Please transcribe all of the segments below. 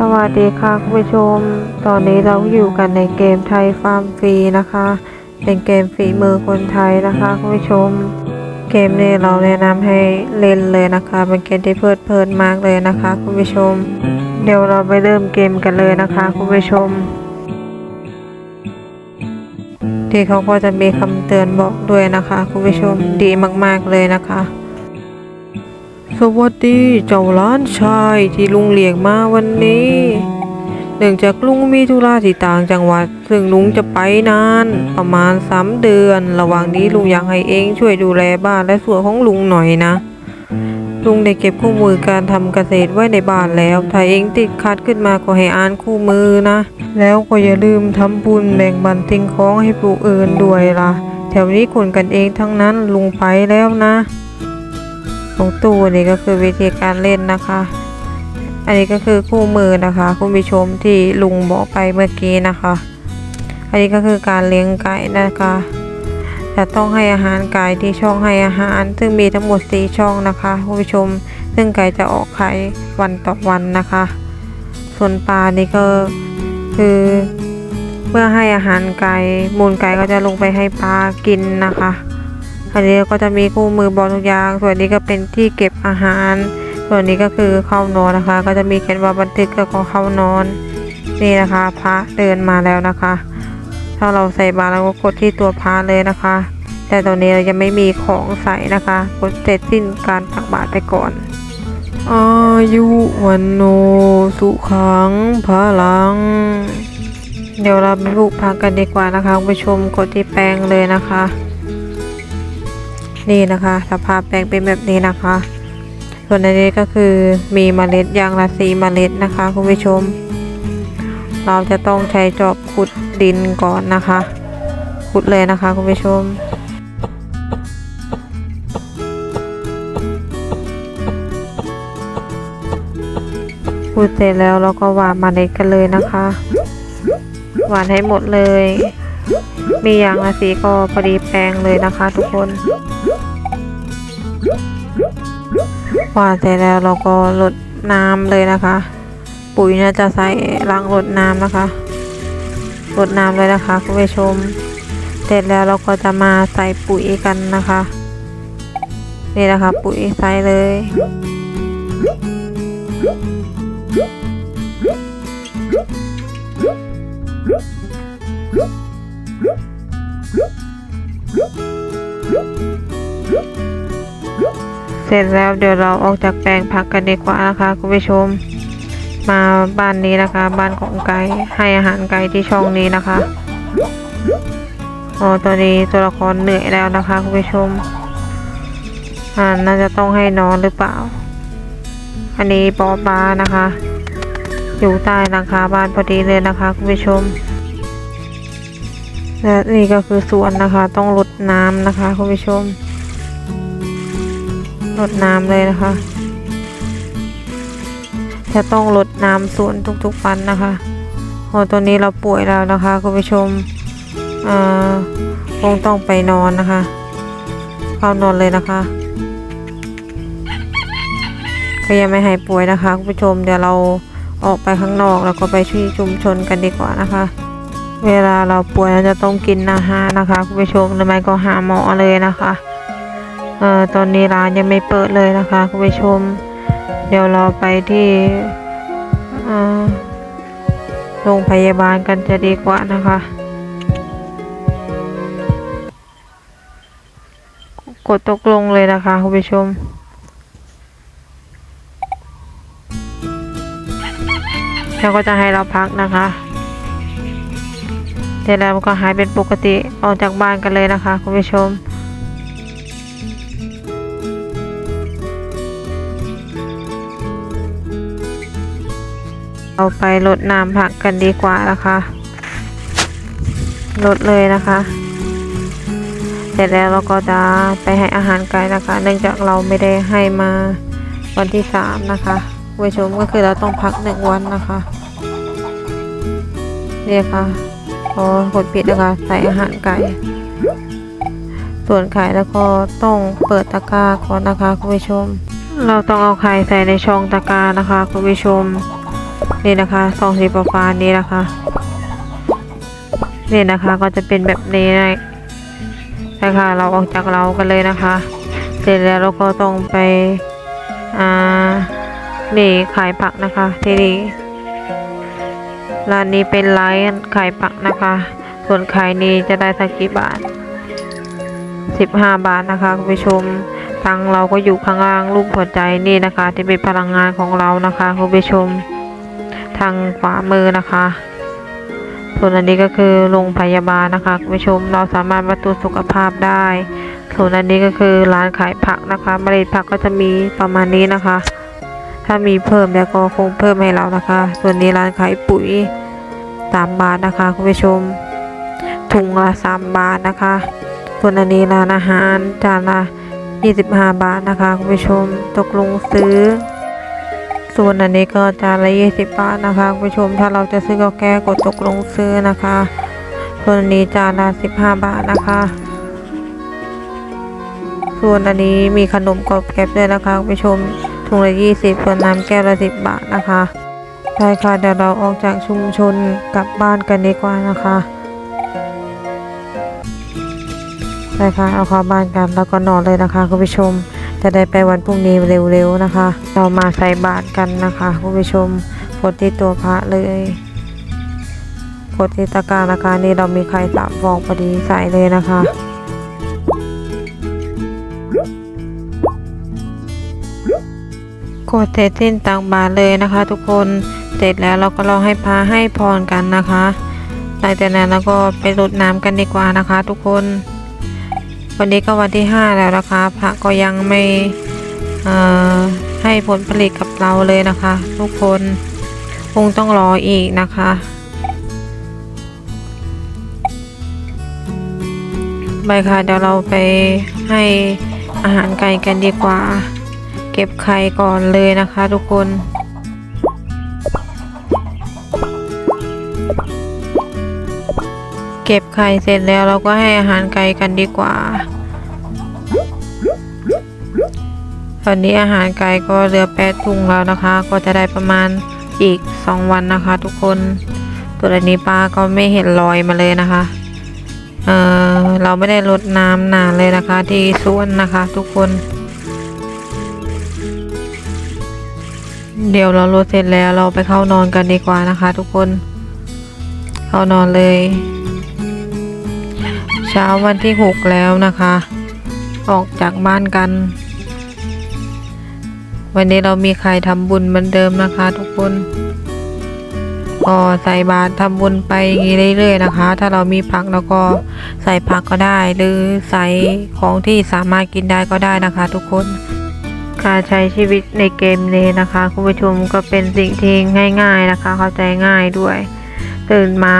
สวัสดีค่ะคุณผู้ชม ตอนนี้เราอยู่กันในเกมไทยฟาร์มฟรีนะคะ เป็นเกมฝีมือคนไทยนะคะคุณผู้ชม เกมนี้เราแนะนำให้เล่นเลยนะคะ เป็นเกมที่เพลิดเพลินมากเลยนะคะคุณผู้ชม เดี๋ยวเราไปเริ่มเกมกันเลยนะคะคุณผู้ชม ที่เขาก็จะมีคำเตือนบอกด้วยนะคะคุณผู้ชมดีมากๆเลยนะคะ สวัสดีเจ้าล้านชายที่ลุงเลียงมาวันนี้ เนื่องจากลุงมีธุระที่ต่างจังหวัด ซึ่งลุงจะไปนานประมาณสามเดือน ระหว่างนี้ลุงอยากให้เองช่วยดูแลบ้านและสวนของลุงหน่อยนะ ลุงได้เก็บคู่มือการทำเกษตรไว้ในบ้านแล้ว ถ้าเองติดขัดขึ้นมาก็ให้อ่านคู่มือนะ แล้วก็อย่าลืมทำบุญแบ่งบันสิ่งของให้ผู้อื่นด้วยล่ะ แถวนี้คนกันเองทั้งนั้นลุงไปแล้วนะ ของตู้นี่ก็คือวิธีการเล่นนะคะ อันนี้ก็คือคู่มือนะคะ คุณผู้ชมที่ลุงบอกไปเมื่อกี้นะคะ อันนี้ก็คือการเลี้ยงไก่นะคะจะต้องให้อาหารไก่ที่ช่องให้อาหาร ซึ่งมีทั้งหมดสีช่องนะคะคุณผู้ชม ซึ่งไก่จะออกไข่วันต่อวันนะคะ ส่วนปลานี่ก็คือเมื่อให้อาหารไก่มูลไก่ก็จะลงไปให้ปลากินนะคะ อันนี้ก็จะมีคู่มือบอกทุกอย่าง ส่วนนี้ก็เป็นที่เก็บอาหาร ส่วนนี้ก็คือเข้านอนนะคะ ก็จะมีเขียนว่าบันทึกแล้วก็เข้านอน นี่นะคะ พระเดินมาแล้วนะคะ ถ้าเราใส่บาตรเราก็กดที่ตัวพระเลยนะคะ แต่ตอนนี้เรายังไม่มีของใส่นะคะ กดเสร็จสิ้นการตักบาตรไปก่อนอายุวันโนสุขังพลัง เดี๋ยวเราไปปลูกพักกันดีกว่านะคะคุณผู้ชมกดที่แปลงเลยนะคะ นี่นะคะสภาพแปลงเป็นแบบนี้นะคะ ส่วนในนี้ก็คือมีเมล็ดยางละสีเมล็ดนะคะคุณผู้ชม เราจะต้องใช้จอบขุดดินก่อนนะคะ ขุดเลยนะคะคุณผู้ชมขุดเสร็จแล้วเราก็หว่านเมล็ดกันเลยนะคะหว่านให้หมดเลย มียางละสีก็พอดีแปลงเลยนะคะทุกคน หว่านเสร็จแล้วเราก็ลดน้ำเลยนะคะ ปุ๋ยเนี่ยจะใส่รังลดน้ำนะคะลดน้ำเลยนะคะคุณผู้ชม เสร็จแล้วเราก็จะมาใส่ปุ๋ยกันนะคะ นี่นะคะปุ๋ยใส่เลย เสร็จแล้วเดี๋ยวเราออกจากแปลงพักกันดีกว่านะคะคุณผู้ชม มาบ้านนี้นะคะ บ้านของไก่ให้อาหารไก่ที่ช่องนี้นะคะอ๋อตอนนี้ตัวละครเหนื่อยแล้วนะคะคุณผู้ชมอ่าน่าจะต้องให้นอนหรือเปล่า อันนี้ปอปลานะคะ อยู่ใต้หลังคาบ้านพอดีเลยนะคะคุณผู้ชมและนี่ก็คือสวนนะคะ ต้องรดน้ำนะคะคุณผู้ชม รดน้ำเลยนะคะ จะต้องรดน้ำสวนทุกๆวันนะคะโอ้ตัวนี้เราป่วยแล้วนะคะคุณผู้ชมอ่อคงต้องไปนอนนะคะ เข้านอนเลยนะคะก็ยังไม่หายป่วยนะคะคุณผู้ชมเดี๋ยวเราออกไปข้างนอกแล้วก็ไปที่ชุมชนกันดีกว่านะคะ เวลาเราป่วยเราจะต้องกินอาหารนะคะคุณผู้ชมหรือไม่ก็หาหมอเลยนะคะ เอ่อตอนนี้ร้านยังไม่เปิดเลยนะคะคุณผู้ชม เดี๋ยวเราไปที่โรงพยาบาลกันจะดีกว่านะคะ กดตกลงเลยนะคะคุณผู้ชมแล้วก็จะให้เราพักนะคะเสร็จแล้วก็หายเป็นปกติออกจากบ้านกันเลยนะคะคุณผู้ชม เอาไปลดน้ำผักกันดีกว่านะคะลดเลยนะคะ เสร็จแล้วเราก็จะไปให้อาหารไก่นะคะ เนื่องจากเราไม่ได้ให้มาวันที่สามนะคะคุณผู้ชมก็คือเราต้องพักหนึ่งวันนะคะนี่ค่ะพอกดปิดนะคะใส่อาหารไก่ ส่วนไข่แล้วก็ต้องเปิดตะกร้าก่อนนะคะคุณผู้ชม เราต้องเอาไข่ใส่ในช่องตะกร้านะคะคุณผู้ชม นี่นะคะซองสีฟ้านี้นะคะนี่นะคะก็จะเป็นแบบนี้นะนะคะเราออกจากเรากันเลยนะคะ เสร็จแล้วเราก็ต้องไปอ่านี่ขายผักนะคะที่นี่ร้านนี้เป็นร้านขายผักนะคะ ส่วนขายนี้จะได้สักกี่บาท 15 บาทนะคะคุณผู้ชมทางเราก็อยู่ข้างล่างรูปหัวใจนี่นะคะ ที่เป็นพลังงานของเรานะคะคุณผู้ชม ทางขวามือนะคะ ส่วนอันนี้ก็คือโรงพยาบาลนะคะคุณผู้ชมเราสามารถมาตรวจสุขภาพได้ ส่วนอันนี้ก็คือร้านขายผักนะคะเมล็ดผักก็จะมีประมาณนี้นะคะ ถ้ามีเพิ่มแล้วก็คงเพิ่มให้เรานะคะ ส่วนนี้ร้านขายปุ๋ยสามบาทนะคะคุณผู้ชม ถุงละสามบาทนะคะ ส่วนอันนี้ร้านอาหารจานละ25 บาทนะคะคุณผู้ชมตกลงซื้อ ส่วนอันนี้ก็จานละ20บาทนะคะคุณผู้ชมถ้าเราจะซื้อก็แก้กดตกลงซื้อนะคะส่วนอันนี้จานละ15บาทนะคะ ส่วนอันนี้มีขนมกรอบแก๊บด้วยนะคะคุณผู้ชมถุงละ20ส่วนน้ำแก้วละ10บาทนะคะใช่ค่ะเดี๋ยวเราออกจากชุมชนกลับบ้านกันดีกว่านะคะใช่ค่ะเอาเข้าบ้านกันแล้วก็นอนเลยนะคะคุณผู้ชม จะได้ไปวันพรุ่งนี้เร็วๆนะคะ เรามาใส่บาตรกันนะคะคุณผู้ชมกดที่ตัวพระเลยกดที่ตะกร้ารนะคะนี่เรามีไข่สามฟองพอดีใส่เลยนะคะกดเสร็จสิ้นตังบาทเลยนะคะ ทุกคนเสร็จแล้วเราก็รอให้พระให้พรกันนะคะหลังจากนั้นเราก็ไปรดน้ำกันดีกว่านะคะ ทุกคน วันนี้ก็วันที่ 5 แล้วนะคะ พระก็ยังไม่ให้ผลผลิตกับเราเลยนะคะ ทุกคนคงต้องรออีกนะคะ ไปค่ะเดี๋ยวเราไปให้อาหารไก่กันดีกว่า เก็บไข่ก่อนเลยนะคะทุกคน เก็บไข่เสร็จแล้วเราก็ให้อาหารไก่กันดีกว่า ตอนนี้อาหารไก่ก็เหลือแปดถุงแล้วนะคะ ก็จะได้ประมาณอีกสองวันนะคะ ทุกคน ตัวนี้ป้าก็ไม่เห็นรอยมาเลยนะคะ เออเราไม่ได้รดน้ำนานเลยนะคะ ที่สวนนะคะ ทุกคน เดี๋ยวเรารดเสร็จแล้วเราไปเข้านอนกันดีกว่านะคะ ทุกคน เข้านอนเลย เช้าวันที่หกแล้วนะคะ ออกจากบ้านกัน วันนี้เรามีใครทำบุญเหมือนเดิมนะคะ ทุกคนก็ใส่บาตรทำบุญไปอย่างนี้เรื่อยๆนะคะ ถ้าเรามีผักเราก็ใส่ผักก็ได้ หรือใส่ของที่สามารถกินได้ก็ได้นะคะ ทุกคน การใช้ชีวิตในเกมนี้นะคะ คุณผู้ชมก็เป็นสิ่งที่ง่าย ๆนะคะ เข้าใจง่ายด้วย ตื่นมา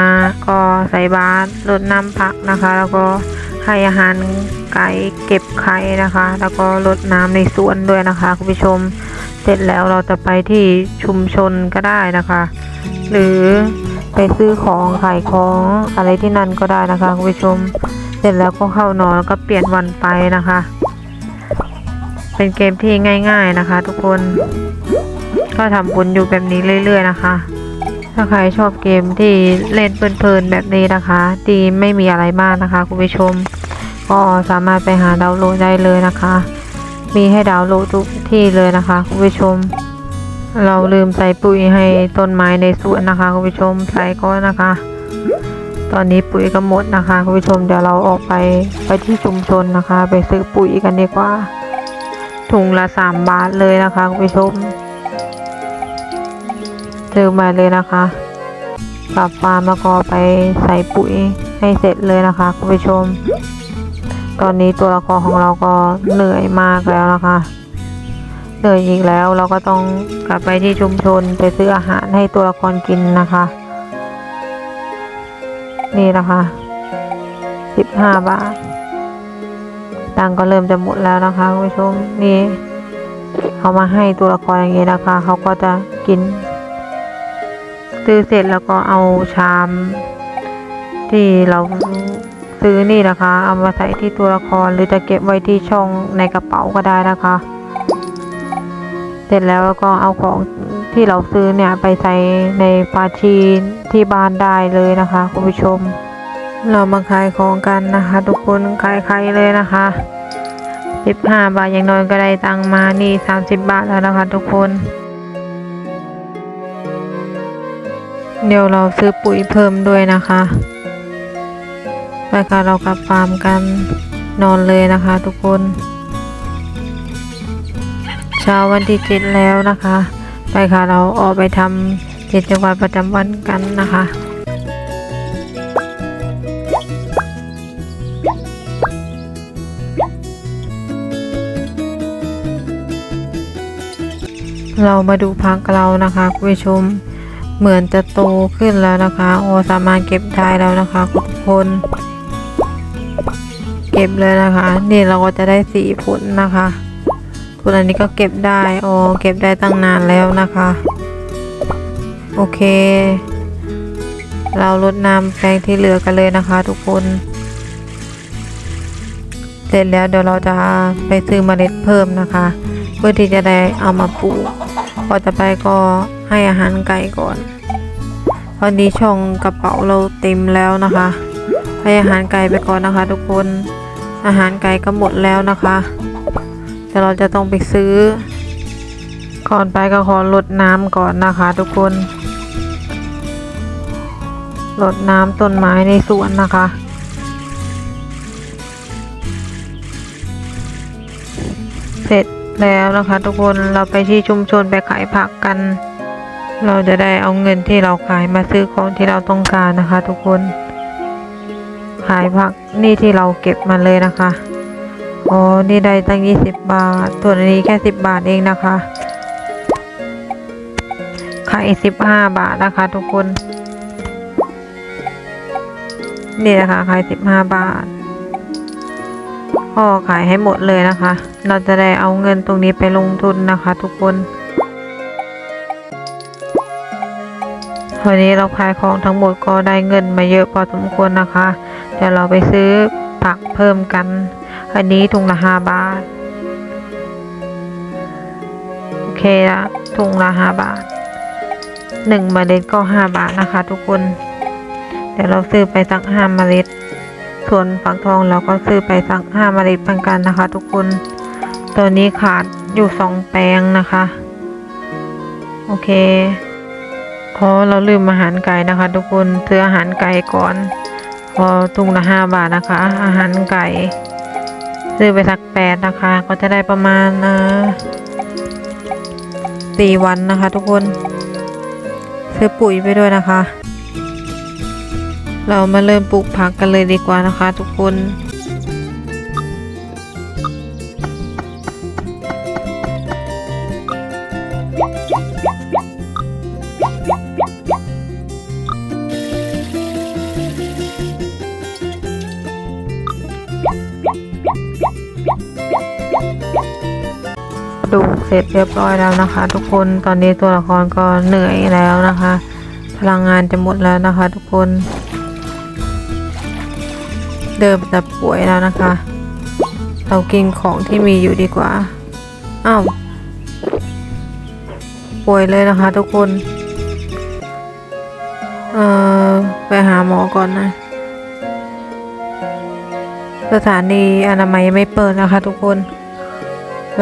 ก็ใส่บาตรรดน้ำผักนะคะ แล้วก็ให้อาหารไก่เก็บไข่นะคะ แล้วก็รดน้ำในสวนด้วยนะคะคุณผู้ชมเสร็จแล้วเราจะไปที่ชุมชนก็ได้นะคะ หรือไปซื้อของขายของอะไรที่นั่นก็ได้นะคะคุณผู้ชม เสร็จแล้วก็เข้านอนแล้วก็เปลี่ยนวันไปนะคะ เป็นเกมที่ง่าย ๆนะคะ ทุกคน ก็ทำบุญอยู่แบบนี้เรื่อย ๆ นะคะ ถ้าใครชอบเกมที่เล่นเพลินๆแบบนี้นะคะที่ไม่มีอะไรมากนะคะคุณผู้ชม ก็สามารถไปหาดาวน์โหลดได้เลยนะคะ มีให้ดาวน์โหลดทุกที่เลยนะคะคุณผู้ชม เราลืมใส่ปุ๋ยให้ต้นไม้ในสวนนะคะคุณผู้ชมใส่ก็นะคะ ตอนนี้ปุ๋ยก็หมดนะคะคุณผู้ชมเดี๋ยวเราออกไปไปที่ชุมชนนะคะ ไปซื้อปุ๋ยกันดีกว่าถุงละสามบาทเลยนะคะคุณผู้ชม ซื้อมาเลยนะคะกลับฟาร์มแล้วก็ไปใส่ปุ๋ยให้เสร็จเลยนะคะคุณผู้ชม ตอนนี้ตัวละครของเราก็เหนื่อยมากแล้วนะคะ เหนื่อยอีกแล้วเราก็ต้องกลับไปที่ชุมชนไปซื้ออาหารให้ตัวละครกินนะคะ นี่นะคะสิบห้าบาทตังก็เริ่มจะหมดแล้วนะคะคุณผู้ชมนี่เขามาให้ตัวละครอย่างนี้นะคะ เขาก็จะกิน ซื้อเสร็จแล้วก็เอาชามที่เราซื้อนี่นะคะ เอามาใส่ที่ตัวละครหรือจะเก็บไว้ที่ช่องในกระเป๋าก็ได้นะคะ เสร็จแล้วก็เอาของที่เราซื้อเนี่ยไปใส่ในปาชีที่บ้านได้เลยนะคะคุณผู้ชม เรามาขายของกันนะคะ ทุกคนขายใครเลยนะคะ15บาทอย่างน้อยก็ได้ตังมานี่ 30 บาทแล้วนะคะทุกคน เดี๋ยวเราซื้อปุ๋ยเพิ่มด้วยนะคะไปค่ะเรากลับฟาร์มกันนอนเลยนะคะ ทุกคน เช้าวันที่เจ็ดแล้วนะคะ ไปค่ะเราออกไปทำกิจวัตรประจำวันกันนะคะเรามาดูพักเรานะคะคุณผู้ชม เหมือนจะโตขึ้นแล้วนะคะ โอสามารถเก็บได้แล้วนะคะทุกคน เก็บเลยนะคะ นี่เราก็จะได้สีผลนะคะผลอันนี้ก็เก็บได้โอเก็บได้ตั้งนานแล้วนะคะ โอเค เราลดน้ำแปลงที่เหลือกันเลยนะคะ ทุกคน เสร็จแล้วเดี๋ยวเราจะไปซื้อเมล็ดเพิ่มนะคะ เพื่อที่จะได้เอามาปลูกพอจะไปก็ ให้อาหารไก่ก่อนตอนนี้ช่องกระเป๋าเราเต็มแล้วนะคะ ให้อาหารไก่ไปก่อนนะคะ ทุกคน อาหารไก่ก็หมดแล้วนะคะเดี๋ยวเราจะต้องไปซื้อ ก่อนไปก็ขอลดน้ำก่อนนะคะ ทุกคนลดน้ำต้นไม้ในสวนนะคะเสร็จแล้วนะคะ ทุกคนเราไปที่ชุมชนไปขายผักกัน เราจะได้เอาเงินที่เราขายมาซื้อของที่เราต้องการนะคะ ทุกคน ขายผักนี่ที่เราเก็บมาเลยนะคะอ๋อนี่ได้ตั้งยี่สิบบาทส่วนอันนี้แค่สิบบาทเองนะคะขายสิบห้าบาทนะคะ ทุกคน นี่นะคะขายสิบห้าบาทก็ขายให้หมดเลยนะคะ เราจะได้เอาเงินตรงนี้ไปลงทุนนะคะ ทุกคน วันนี้เราขายของทั้งหมดก็ได้เงินมาเยอะพอสมควรนะคะ เดี๋ยวเราไปซื้อผักเพิ่มกัน อันนี้ถุงละห้าบาท โอเคละถุงละห้าบาทหนึ่งเมล็ดก็ห้าบาทนะคะ ทุกคน เดี๋ยวเราซื้อไปสักห้าเมล็ด ส่วนฝักทองเราก็ซื้อไปสักห้าเมล็ดเหมือนกันนะคะ ทุกคน ตัวนี้ขาดอยู่สองแปลงนะคะ โอเค พอเราลืมอาหารไก่นะคะ ทุกคนซื้ออาหารไก่ก่อนพอถุงละห้าบาทนะคะ อาหารไก่ ซื้อไปสักแปดนะคะ ก็จะได้ประมาณสี่วันนะคะ ทุกคน ซื้อปุ๋ยไปด้วยนะคะ เรามาเริ่มปลูกผักกันเลยดีกว่านะคะ ทุกคน ร็จเรียบร้อยแล้วนะคะ ทุกคนตอนนี้ตัวละครก็เหนื่อยแล้วนะคะ พลังงานจะหมดแล้วนะคะ ทุกคน เดิมจะป่วยแล้วนะคะ เรากินของที่มีอยู่ดีกว่าอ้าวป่วยเลยนะคะ ทุกคนเอ่อไปหาหมอก่อนนะ สถานีอนามัยไม่เปิดนะคะ ทุกคน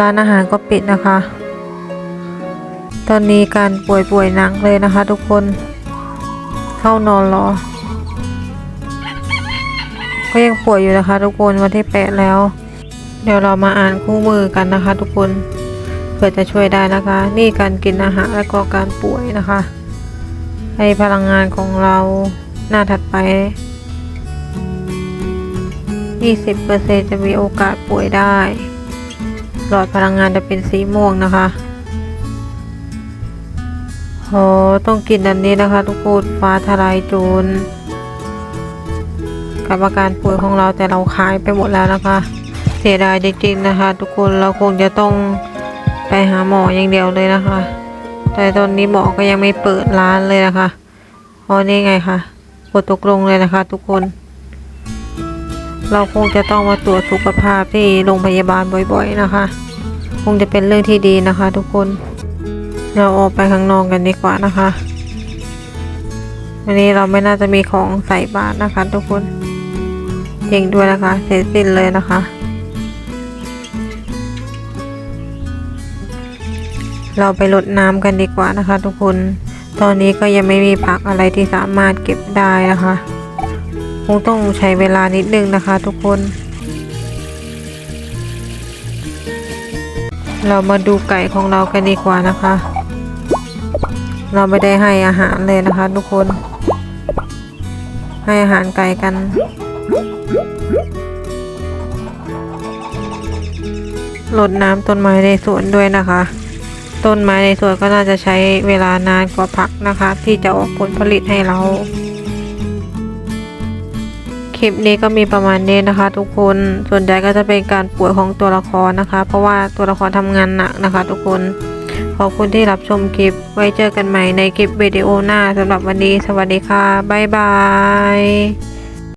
ร้านอาหารก็ปิดนะคะ ตอนนี้การป่วยป่วยหนักเลยนะคะ ทุกคน เข้านอนรอ ก็ยังป่วยอยู่นะคะ ทุกคนวันที่แปดแล้ว เดี๋ยวเรามาอ่านคู่มือกันนะคะ ทุกคนเพื่อจะช่วยได้นะคะ นี่การกินอาหารและก็การป่วยนะคะให้พลังงานของเราหน้าถัดไป 20%จะมีโอกาสป่วยได้ หลอดพลังงานจะเป็นสีม่วงนะคะโอต้องกินอันนี้นะคะ ทุกคนฟ้าทลายโจรกับอาการป่วยของเราแต่เราขายไปหมดแล้วนะคะ เสียดายจริงๆนะคะ ทุกคนเราคงจะต้องไปหาหมออย่างเดียวเลยนะคะ แต่ตอนนี้หมอก็ยังไม่เปิดร้านเลยนะคะเพราะนี่ไงคะกดตกลงเลยนะคะ ทุกคน เราคงจะต้องมาตรวจสุขภาพที่โรงพยาบาลบ่อยๆนะคะ คงจะเป็นเรื่องที่ดีนะคะ ทุกคน เราออกไปข้างนอกกันดีกว่านะคะ วันนี้เราไม่น่าจะมีของใส่บาตรนะคะ ทุกคนเก่งด้วยนะคะ เสร็จสิ้นเลยนะคะเราไปรดน้ำกันดีกว่านะคะ ทุกคน ตอนนี้ก็ยังไม่มีผักอะไรที่สามารถเก็บได้นะคะ คงต้องใช้เวลานิดนึงนะคะทุกคน เรามาดูไก่ของเรากันดีกว่านะคะ เราไม่ได้ให้อาหารเลยนะคะทุกคน ให้อาหารไก่กันรดน้ำต้นไม้ในสวนด้วยนะคะ ต้นไม้ในสวนก็น่าจะใช้เวลานานกว่าผักนะคะ ที่จะออกผลผลิตให้เรา คลิปนี้ก็มีประมาณนี้นะคะ ทุกคนส่วนใหญ่ก็จะเป็นการป่วยของตัวละครนะคะ เพราะว่าตัวละครทำงานหนักนะคะ ทุกคนขอบคุณที่รับชมคลิป ไว้เจอกันใหม่ในคลิปวิดีโอหน้าสำหรับวันนี้ สวัสดีค่ะ บ๊ายบาย